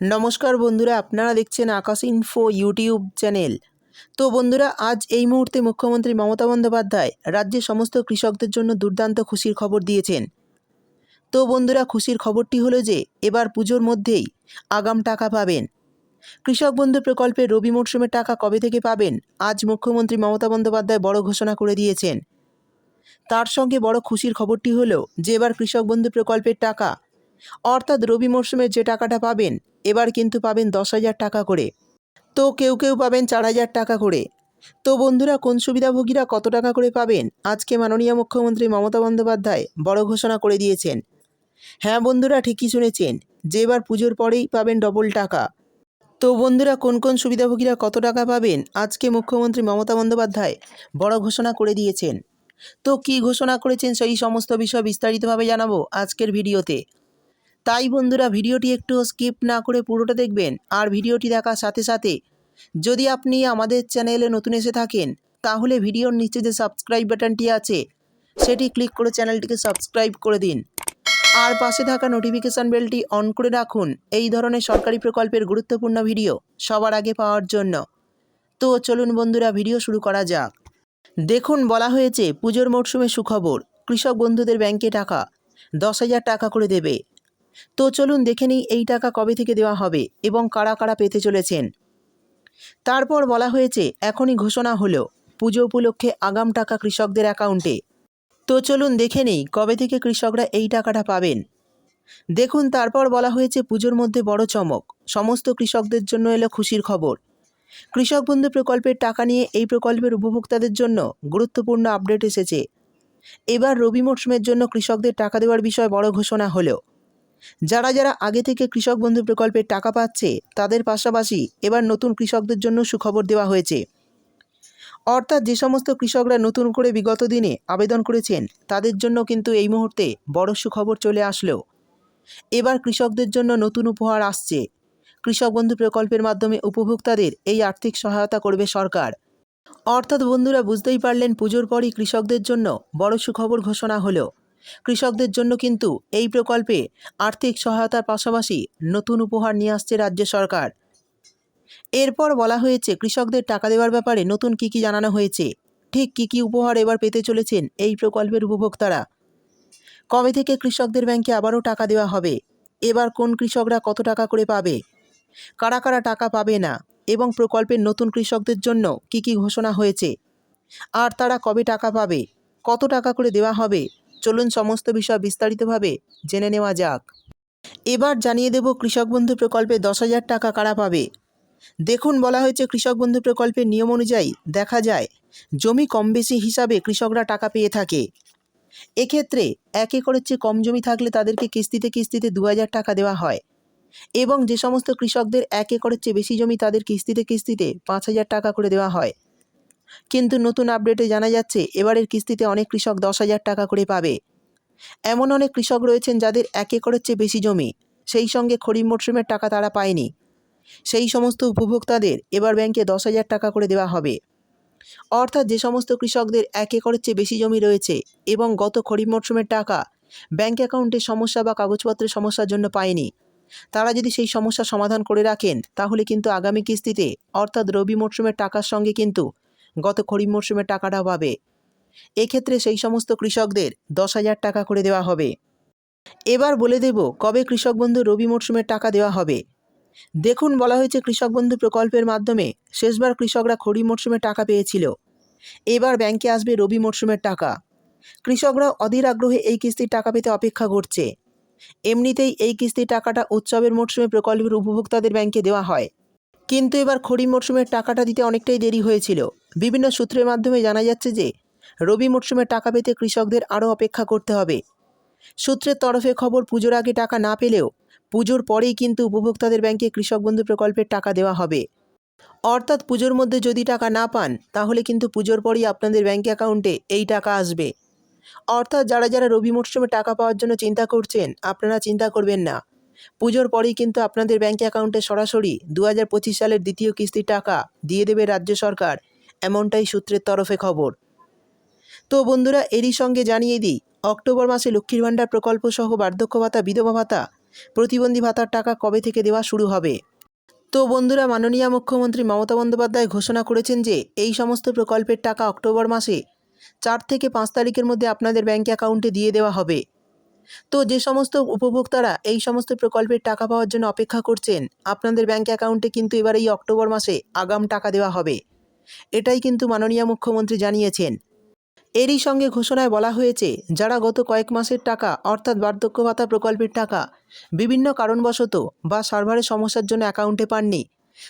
নমস্কার বন্ধুরা, আপনারা দেখছেন আকাশ ইনফো ইউটিউব চ্যানেল তো বন্ধুরা, আজ এই মুহূর্তে মুখ্যমন্ত্রী মমতা বন্দ্যোপাধ্যায় রাজ্যের সমস্ত কৃষকদের জন্য দুর্দান্ত খুশির খবর দিয়েছেন। তো বন্ধুরা, খুশির খবরটি হলো যে, এবার পুজোর মধ্যেই আগাম টাকা পাবেন। কৃষক বন্ধু প্রকল্পে রবি মরশুমের টাকা কবে থেকে পাবেন, আজ মুখ্যমন্ত্রী মমতা বন্দ্যোপাধ্যায় বড় ঘোষণা করে দিয়েছেন। তার সঙ্গে বড় খুশির খবরটি হলো যে, এবার কৃষক বন্ধু প্রকল্পের টাকা অর্থাৎ রবি মরশুমের যে টাকাটা পাবেন, এবার কিন্তু পাবেন দশ হাজার টাকা করে। তো কেউ কেউ পাবেন চার হাজার টাকা করে। তো বন্ধুরা, কোন সুবিধাভোগীরা কত টাকা করে পাবেন, আজকে মাননীয় মুখ্যমন্ত্রী মমতা বন্দ্যোপাধ্যায় বড় ঘোষণা করে দিয়েছেন। হ্যাঁ বন্ধুরা, ঠিকই শুনেছেন, যে এবার পুজোর পরেই পাবেন ডবল টাকা। তো বন্ধুরা, কোন কোন সুবিধাভোগীরা কত টাকা পাবেন, আজকে মুখ্যমন্ত্রী মমতা বন্দ্যোপাধ্যায় বড় ঘোষণা করে দিয়েছেন। তো কী ঘোষণা করেছেন সেই সমস্ত বিষয় বিস্তারিতভাবে জানাব আজকের ভিডিওতে। তাই বন্ধুরা ভিডিওটি একটু স্কিপ না করে পুরোটা দেখবেন আর ভিডিওটি দেখার সাথে সাথে যদি আপনি আমাদের চ্যানেলে নতুন এসে থাকেন, তাহলে ভিডিওর নিচে যে সাবস্ক্রাইব বাটনটি আছে, সেটি ক্লিক করে চ্যানেলটিকে সাবস্ক্রাইব করে দিন। আর পাশে থাকা নোটিফিকেশান বেলটি অন করে রাখুন। এই ধরনের সরকারি প্রকল্পের গুরুত্বপূর্ণ ভিডিও সবার আগে পাওয়ার জন্য। তো চলুন বন্ধুরা, ভিডিও শুরু করা যাক। দেখুন, বলা হয়েছে, পুজোর মরশুমে সুখবর। কৃষক বন্ধুদের ব্যাংকে টাকা, দশ হাজার টাকা করে দেবে। তো চলুন দেখে নিই এই টাকা কবে থেকে দেওয়া হবে এবং কারা কারা পেতে চলেছেন। তারপর বলা হয়েছে, এখনই ঘোষণা হলো, পুজো উপলক্ষে আগাম টাকা কৃষকদের অ্যাকাউন্টে। তো চলুন দেখে নিই, কবে থেকে কৃষকরা এই টাকাটা পাবেন। দেখুন, তারপর বলা হয়েছে, পুজোর মধ্যে বড় চমক, সমস্ত কৃষকদের জন্য এলো খুশির খবর। কৃষক বন্ধু প্রকল্পের টাকা নিয়ে এই প্রকল্পের উপভোক্তাদের জন্য গুরুত্বপূর্ণ আপডেট এসেছে। এবার রবি মরশুমের জন্য কৃষকদের টাকা দেওয়ার বিষয়ে বড় ঘোষণা হলো। যারা যারা আগে থেকে কৃষক বন্ধু প্রকল্পের টাকা পাচ্ছে, তাদের পাশাপাশি এবার নতুন কৃষকদের জন্য সুখবর দেওয়া হয়েছে। অর্থাৎ যে সমস্ত কৃষকরা নতুন করে বিগত দিনে আবেদন করেছেন, তাদের জন্য কিন্তু এই মুহূর্তে বড় সুখবর চলে আসলো। এবার কৃষকদের জন্য নতুন উপহার আসছে। কৃষক বন্ধু প্রকল্পের মাধ্যমে উপভোক্তাদের এই আর্থিক সহায়তা করবে সরকার। অর্থাৎ বন্ধুরা, বুঝতেই পারলেন পুজোর পরই কৃষকদের জন্য বড় সুখবর ঘোষণা হলো। কৃষকদের জন্য কিন্তু এই প্রকল্পে আর্থিক সহায়তার পাশাপাশি নতুন উপহার নিয়ে আসছে রাজ্য সরকার। এরপর বলা হয়েছে, কৃষকদের টাকা দেওয়ার ব্যাপারে নতুন কী কী জানানো হয়েছে? ঠিক কী কী উপহার এবার পেতে চলেছেন এই প্রকল্পের উপভোক্তারা? কবে থেকে কৃষকদের ব্যাংকে আবারও টাকা দেওয়া হবে? এবার কোন কৃষকরা কত টাকা করে পাবে? কারা কারা টাকা পাবে না? এবং প্রকল্পের নতুন কৃষকদের জন্য কী কী ঘোষণা হয়েছে? আর তারা কবে টাকা পাবে? কত টাকা করে দেওয়া হবে? চলুন সমস্ত বিষয় বিস্তারিতভাবে জেনে নেওয়া যাক। এবার জানিয়ে দেব কৃষক বন্ধু প্রকল্পে দশ হাজার টাকা কারা পাবে। দেখুন, বলা হয়েছে কৃষক বন্ধু প্রকল্পের নিয়ম অনুযায়ী দেখা যায়, জমি কম বেশি হিসাবে কৃষকরা টাকা পেয়ে থাকে। এক্ষেত্রে এক একরের চেয়ে কম জমি থাকলে তাদেরকে কিস্তিতে কিস্তিতে দু হাজার টাকা দেওয়া হয় এবং যে সমস্ত কৃষকদের এক একরের চেয়ে বেশি জমি তাদের কিস্তিতে কিস্তিতে পাঁচ হাজার টাকা করে দেওয়া হয়। কিন্তু নতুন আপডেটে জানা যাচ্ছে, এবারের কিস্তিতে অনেক কৃষক দশ হাজার টাকা করে পাবে। এমন অনেক কৃষক রয়েছেন যাদের এক একরের চেয়ে বেশি জমি, সেই সঙ্গে খরিফ মরশুমের টাকা তারা পায়নি। সেই সমস্ত উপভোক্তাদের এবার ব্যাংকে দশ হাজার টাকা করে দেওয়া হবে। অর্থাৎ যে সমস্ত কৃষকদের এক একরের চেয়ে বেশি জমি রয়েছে এবং গত খরিফ মরশুমের টাকা ব্যাংক অ্যাকাউন্টে সমস্যা বা কাগজপত্রের সমস্যার জন্য পায়নি, তারা যদি সেই সমস্যা সমাধান করে রাখেন, তাহলে কিন্তু আগামী কিস্তিতে, অর্থাৎ রবি মরশুমের টাকার সঙ্গে কিন্তু গত খরিফ মরশুমে টাকাটাও পাবে। এক্ষেত্রে সেই সমস্ত কৃষকদের দশ হাজার টাকা করে দেওয়া হবে। এবার বলে দেব কবে কৃষক বন্ধু রবি মরশুমের টাকা দেওয়া হবে। দেখুন বলা হয়েছে কৃষক বন্ধু প্রকল্পের মাধ্যমে শেষবার কৃষকরা খরিফ মরশুমে টাকা পেয়েছিল। এবার ব্যাংকে আসবে রবি মরশুমের টাকা। কৃষকরা অধীর আগ্রহে এই কিস্তির টাকা পেতে অপেক্ষা করছে। এমনিতেই এই কিস্তির টাকাটা উৎসবের মরশুমে প্রকল্পের উপভোক্তাদের ব্যাংকে দেওয়া হয়। কিন্তু এবার খরিফ মরশুমের টাকাটা দিতে অনেকটাই দেরি হয়েছিল। বিভিন্ন সূত্রের মাধ্যমে জানা যাচ্ছে যে, রবি মরশুমের টাকা পেতে কৃষকদের আরও অপেক্ষা করতে হবে। সূত্রের তরফে খবর, পুজোর আগে টাকা না পেলেও পুজোর পরেই কিন্তু উপভোক্তাদের ব্যাংকে কৃষক বন্ধু প্রকল্পের টাকা দেওয়া হবে। অর্থাৎ পুজোর মধ্যে যদি টাকা না পান, তাহলে কিন্তু পুজোর পরেই আপনাদের ব্যাংক অ্যাকাউন্টে এই টাকা আসবে। অর্থাৎ যারা যারা রবি মরশুমে টাকা পাওয়ার জন্য চিন্তা করছেন, আপনারা চিন্তা করবেন না। পুজোর পরেই কিন্তু আপনাদের ব্যাঙ্ক অ্যাকাউন্টে সরাসরি দু হাজার পঁচিশ সালের দ্বিতীয় কিস্তির টাকা দিয়ে দেবে রাজ্য সরকার, এমনটাই সূত্রের তরফে খবর। তো বন্ধুরা, এরই সঙ্গে জানিয়ে দিই, অক্টোবর মাসে লক্ষ্মীর ভাণ্ডার প্রকল্প সহ বার্ধক্য ভাতা, বিধবা ভাতা, প্রতিবন্ধী ভাতার টাকা কবে থেকে দেওয়া শুরু হবে? তো বন্ধুরা, মাননীয় মুখ্যমন্ত্রী মমতা বন্দ্যোপাধ্যায় ঘোষণা করেছেন যে, এই সমস্ত প্রকল্পের টাকা অক্টোবর মাসে চার থেকে পাঁচ তারিখের মধ্যে আপনাদের ব্যাঙ্ক অ্যাকাউন্টে দিয়ে দেওয়া হবে। তো যে সমস্ত উপভোক্তারা এই সমস্ত প্রকল্পের টাকা পাওয়ার জন্য অপেক্ষা করছেন, আপনাদের ব্যাঙ্ক অ্যাকাউন্টে কিন্তু এবার এই অক্টোবর মাসে আগাম টাকা দেওয়া হবে। এটাই কিন্তু মাননীয় মুখ্যমন্ত্রী জানিয়েছেন। এরই সঙ্গে ঘোষণায় বলা হয়েছে, যারা গত কয়েক মাসের টাকা, অর্থাৎ বার্ধক্য ভাতা প্রকল্পের টাকা, বিভিন্ন কারণবশত বা সার্ভারের সমস্যার জন্য অ্যাকাউন্টে পাননি,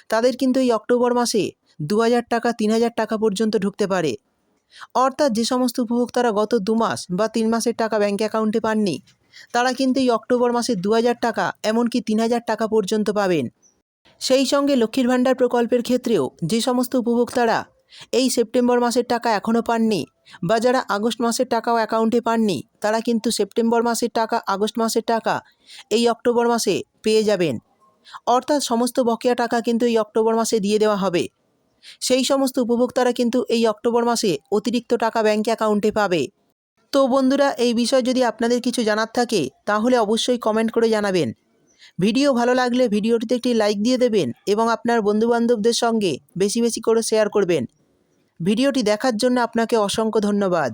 তাদের কিন্তু এই অক্টোবর মাসে দু হাজার টাকা, তিন হাজার টাকা পর্যন্ত ঢুকতে পারে। অর্থাৎ যে সমস্ত উপভোক্তারা গত দু মাস বা তিন মাসের টাকা ব্যাঙ্ক অ্যাকাউন্টে পাননি, তারা কিন্তু এই অক্টোবর মাসে দু হাজার টাকা, এমনকি তিন হাজার টাকা পর্যন্ত পাবেন। সেই সঙ্গে লক্ষ্মীর ভাণ্ডার প্রকল্পের ক্ষেত্রেও যে সমস্ত উপভোক্তারা এই সেপ্টেম্বর মাসের টাকা এখনও পাননি বা যারা আগস্ট মাসের টাকাও অ্যাকাউন্টে পাননি, তারা কিন্তু সেপ্টেম্বর মাসের টাকা, আগস্ট মাসের টাকা এই অক্টোবর মাসে পেয়ে যাবেন। অর্থাৎ সমস্ত বকেয়া টাকা কিন্তু এই অক্টোবর মাসে দিয়ে দেওয়া হবে। সেই সমস্ত উপভোক্তারা কিন্তু এই অক্টোবর মাসে অতিরিক্ত টাকা ব্যাঙ্ক অ্যাকাউন্টে পাবে। তো বন্ধুরা, এই বিষয়ে যদি আপনাদের কিছু জানার থাকে, তাহলে অবশ্যই কমেন্ট করে জানাবেন। ভিডিও ভালো লাগলে ভিডিওটিতে একটি লাইক দিয়ে দেবেন এবং আপনার বন্ধুবান্ধবদের সঙ্গে বেশি বেশি করে শেয়ার করবেন। ভিডিওটি দেখার জন্য আপনাকে অসংখ্য ধন্যবাদ।